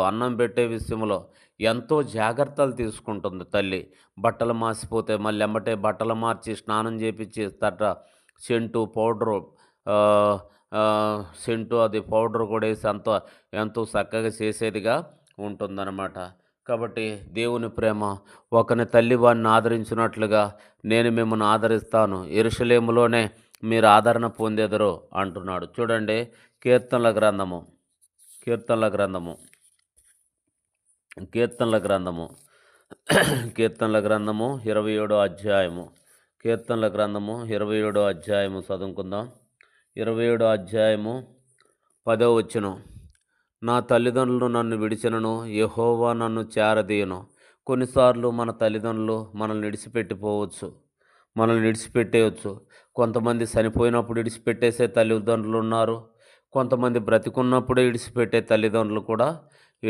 అన్నం పెట్టే విషయంలో ఎంతో జాగ్రత్తలు తీసుకుంటుంది తల్లి. బట్టలు మాసిపోతే మళ్ళీ ఎమ్మటే బట్టలు మార్చి స్నానం చేపించి తట సెంటు పౌడరు సెంటు అది పౌడర్ కూడా వేసి అంత ఎంతో చక్కగా చేసేదిగా ఉంటుందన్నమాట. కాబట్టి దేవుని ప్రేమ ఒకని తల్లి వారిని ఆదరించినట్లుగా నేను మిమ్మల్ని ఆదరిస్తాను. ఎరుషలేములోనే మీరు ఆదరణ పొందేదరు అంటున్నాడు. చూడండి కీర్తనల గ్రంథము. కీర్తనల గ్రంథము. కీర్తనల గ్రంథము. కీర్తనల గ్రంథము ఇరవై ఏడో అధ్యాయము. కీర్తనల గ్రంథము ఇరవై ఏడో అధ్యాయము చదువుకుందాం. ఇరవై ఏడో అధ్యాయము పదో వచ్చును నా తల్లిదండ్రులు నన్ను విడిచినను యహోవా నన్ను చేరదీయను. కొన్నిసార్లు మన తల్లిదండ్రులు మనల్ని విడిచిపెట్టిపోవచ్చు. మనల్ని విడిచిపెట్టేయచ్చు. కొంతమంది చనిపోయినప్పుడు విడిచిపెట్టేసే తల్లిదండ్రులు ఉన్నారు. కొంతమంది బ్రతికున్నప్పుడే విడిచిపెట్టే తల్లిదండ్రులు కూడా